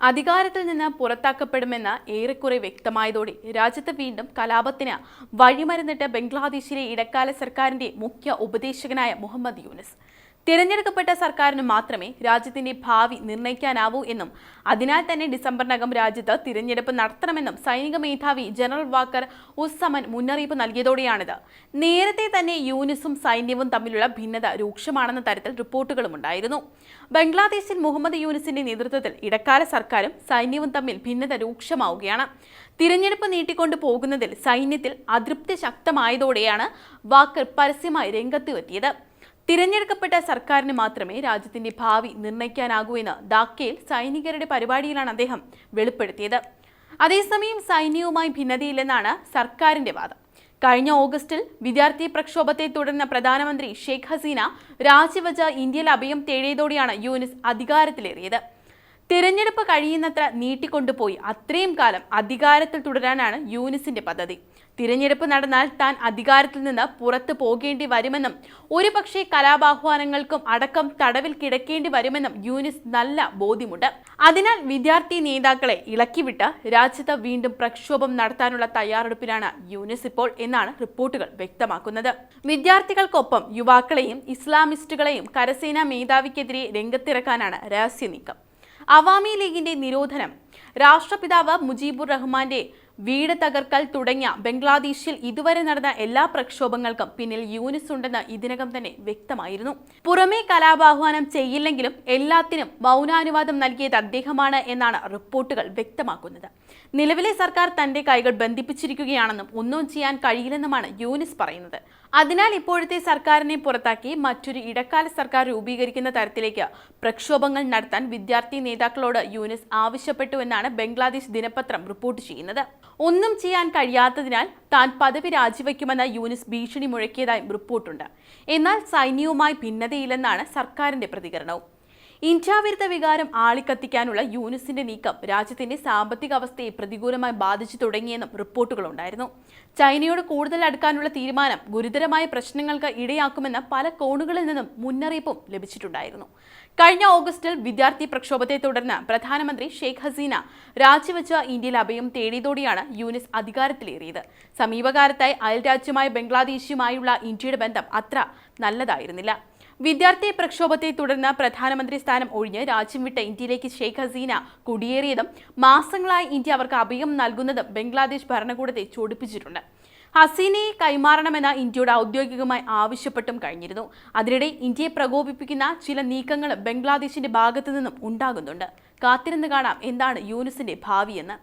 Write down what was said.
അധികാരത്തിൽ നിന്ന് പുറത്താക്കപ്പെടുമെന്ന് ഏറെക്കുറെ വ്യക്തമായതോടെ രാജ്യത്ത് വീണ്ടും കലാപത്തിന് വഴിമരുന്നിട്ട് ബംഗ്ലാദേശിലെ ഇടക്കാല സർക്കാരിന്റെ മുഖ്യ ഉപദേശകനായ മുഹമ്മദ് യൂനിസ്. തിരഞ്ഞെടുക്കപ്പെട്ട സർക്കാരിന് മാത്രമേ രാജ്യത്തിന്റെ ഭാവി നിർണയിക്കാനാവൂ എന്നും അതിനാൽ തന്നെ ഡിസംബറിനകം രാജ്യത്ത് തിരഞ്ഞെടുപ്പ് നടത്തണമെന്നും സൈനിക മേധാവി ജനറൽ വാക്കർ ഉസ്സമൻ മുന്നറിയിപ്പ് നൽകിയതോടെയാണിത്. നേരത്തെ തന്നെ യൂനിസും സൈന്യവും തമ്മിലുള്ള ഭിന്നത രൂക്ഷമാണെന്ന തരത്തിൽ റിപ്പോർട്ടുകളും ഉണ്ടായിരുന്നു. ബംഗ്ലാദേശിൽ മുഹമ്മദ് യൂനിസിന്റെ നേതൃത്വത്തിൽ ഇടക്കാല സർക്കാരും സൈന്യവും തമ്മിൽ ഭിന്നത രൂക്ഷമാവുകയാണ്. തിരഞ്ഞെടുപ്പ് നീട്ടിക്കൊണ്ടു പോകുന്നതിൽ സൈന്യത്തിൽ അതൃപ്തി ശക്തമായതോടെയാണ് വാക്കർ പരസ്യമായി രംഗത്ത് എത്തിയത്. തിരഞ്ഞെടുക്കപ്പെട്ട സർക്കാരിന് മാത്രമേ രാജ്യത്തിന്റെ ഭാവി നിർണയിക്കാനാകൂ എന്ന് ധാക്കയിൽ സൈനികരുടെ പരിപാടിയിലാണ് അദ്ദേഹം വെളിപ്പെടുത്തിയത്. അതേസമയം സൈന്യവുമായി ഭിന്നതയില്ലെന്നാണ് സർക്കാരിന്റെ വാദം. കഴിഞ്ഞ ഓഗസ്റ്റിൽ വിദ്യാർത്ഥി പ്രക്ഷോഭത്തെ തുടർന്ന് പ്രധാനമന്ത്രി ഷെയ്ഖ് ഹസീന രാജിവച്ച ഇന്ത്യയിൽ അഭയം തേടിയതോടെയാണ് യൂനിസ് അധികാരത്തിലേറിയത്. തിരഞ്ഞെടുപ്പ് കഴിയുന്നത്ര നീട്ടിക്കൊണ്ടുപോയി. അത്രയും കാലം അധികാരത്തിൽ തുടരാനാണ് യൂനിസിന്റെ പദ്ധതി. തിരഞ്ഞെടുപ്പ് നടന്നാൽ താൻ അധികാരത്തിൽ നിന്ന് പുറത്തു പോകേണ്ടി വരുമെന്നും ഒരുപക്ഷെ കലാപാഹ്വാനങ്ങൾക്കും അടക്കം തടവിൽ കിടക്കേണ്ടി വരുമെന്നും യൂനിസ് നല്ല ബോധ്യമുണ്ട്. അതിനാൽ വിദ്യാർത്ഥി നേതാക്കളെ ഇളക്കിവിട്ട് രാജ്യത്ത് വീണ്ടും പ്രക്ഷോഭം നടത്താനുള്ള തയ്യാറെടുപ്പിലാണ് യൂനിസ് ഇപ്പോൾ എന്നാണ് റിപ്പോർട്ടുകൾ വ്യക്തമാക്കുന്നത്. വിദ്യാർത്ഥികൾക്കൊപ്പം യുവാക്കളെയും ഇസ്ലാമിസ്റ്റുകളെയും കരസേനാ മേധാവിക്കെതിരെ രംഗത്തിറക്കാനാണ് രഹസ്യ നീക്കം അവാമി ലീഗിന്റെ നിരോധനം. രാഷ്ട്രപിതാവ് മുജീബുർ റഹ്മാന്റെ വീട് തകർക്കൽ തുടങ്ങിയ ബംഗ്ലാദേശിൽ ഇതുവരെ നടന്ന എല്ലാ പ്രക്ഷോഭങ്ങൾക്കും പിന്നിൽ യൂനിസ് ഉണ്ടെന്ന് ഇതിനകം തന്നെ വ്യക്തമായിരുന്നു. പുറമേ കലാപാഹ്വാനം ചെയ്യില്ലെങ്കിലും എല്ലാത്തിനും മൗനാനുവാദം നൽകിയത് അദ്ദേഹമാണ് എന്നാണ് റിപ്പോർട്ടുകൾ വ്യക്തമാക്കുന്നത്. നിലവിലെ സർക്കാർ തന്റെ കൈകൾ ബന്ധിപ്പിച്ചിരിക്കുകയാണെന്നും ഒന്നും ചെയ്യാൻ കഴിയില്ലെന്നുമാണ് യൂനിസ് പറയുന്നത്. അതിനാൽ ഇപ്പോഴത്തെ സർക്കാരിനെ പുറത്താക്കി മറ്റൊരു ഇടക്കാല സർക്കാർ രൂപീകരിക്കുന്ന തരത്തിലേക്ക് പ്രക്ഷോഭങ്ങൾ നടത്താൻ വിദ്യാർത്ഥി നേതാക്കളോട് യൂനിസ് ആവശ്യപ്പെട്ടുവെന്നാണ് ബംഗ്ലാദേശ് ദിനപത്രം റിപ്പോർട്ട് ചെയ്യുന്നത്. ഒന്നും ചെയ്യാൻ കഴിയാത്തതിനാൽ താൻ പദവി രാജിവെക്കുമെന്ന യൂനിസ് ഭീഷണി മുഴക്കിയതായും റിപ്പോർട്ടുണ്ട്. എന്നാൽ സൈന്യവുമായി ഭിന്നതയില്ലെന്നാണ് സർക്കാരിന്റെ പ്രതികരണവും. ഇന്ത്യ വിരുദ്ധ വികാരം ആളിക്കത്തിക്കാനുള്ള യൂനിസിന്റെ നീക്കം രാജ്യത്തിന്റെ സാമ്പത്തിക അവസ്ഥയെ പ്രതികൂലമായി ബാധിച്ചു തുടങ്ങിയെന്നും റിപ്പോർട്ടുകളുണ്ടായിരുന്നു ചൈനയോട് കൂടുതൽ അടുക്കാനുള്ള തീരുമാനം ഗുരുതരമായ പ്രശ്നങ്ങൾക്ക് ഇടയാക്കുമെന്ന പല കോണുകളിൽ നിന്നും മുന്നറിയിപ്പും ലഭിച്ചിട്ടുണ്ടായിരുന്നു. കഴിഞ്ഞ ഓഗസ്റ്റിൽ വിദ്യാർത്ഥി പ്രക്ഷോഭത്തെ തുടർന്ന് പ്രധാനമന്ത്രി ഷെയ്ഖ് ഹസീന രാജിവെച്ച ഇന്ത്യയിൽ അഭയം തേടിയതോടെയാണ് യൂനിസ് അധികാരത്തിലേറിയത്. സമീപകാലത്തായി അയൽരാജ്യമായ ബംഗ്ലാദേശുമായുള്ള ഇന്ത്യയുടെ ബന്ധം അത്ര നല്ലതായിരുന്നില്ല. വിദ്യാർത്ഥി പ്രക്ഷോഭത്തെ തുടർന്ന് പ്രധാനമന്ത്രി സ്ഥാനം ഒഴിഞ്ഞ് രാജ്യം വിട്ട ഇന്ത്യയിലേക്ക് ഷെയ്ഖ് ഹസീന കുടിയേറിയതും മാസങ്ങളായി ഇന്ത്യ അവർക്ക് അഭയം നൽകുന്നതും ബംഗ്ലാദേശ് ഭരണകൂടത്തെ ചൊടിപ്പിച്ചിട്ടുണ്ട്. ഹസീനയെ കൈമാറണമെന്ന് ഇന്ത്യയോട് ഔദ്യോഗികമായി ആവശ്യപ്പെട്ടും കഴിഞ്ഞിരുന്നു. അതിനിടെ ഇന്ത്യയെ പ്രകോപിപ്പിക്കുന്ന ചില നീക്കങ്ങൾ ബംഗ്ലാദേശിന്റെ ഭാഗത്തു നിന്നും ഉണ്ടാകുന്നുണ്ട്. കാത്തിരുന്ന് കാണാം എന്താണ് യൂനിസിന്റെ ഭാവിയെന്ന്.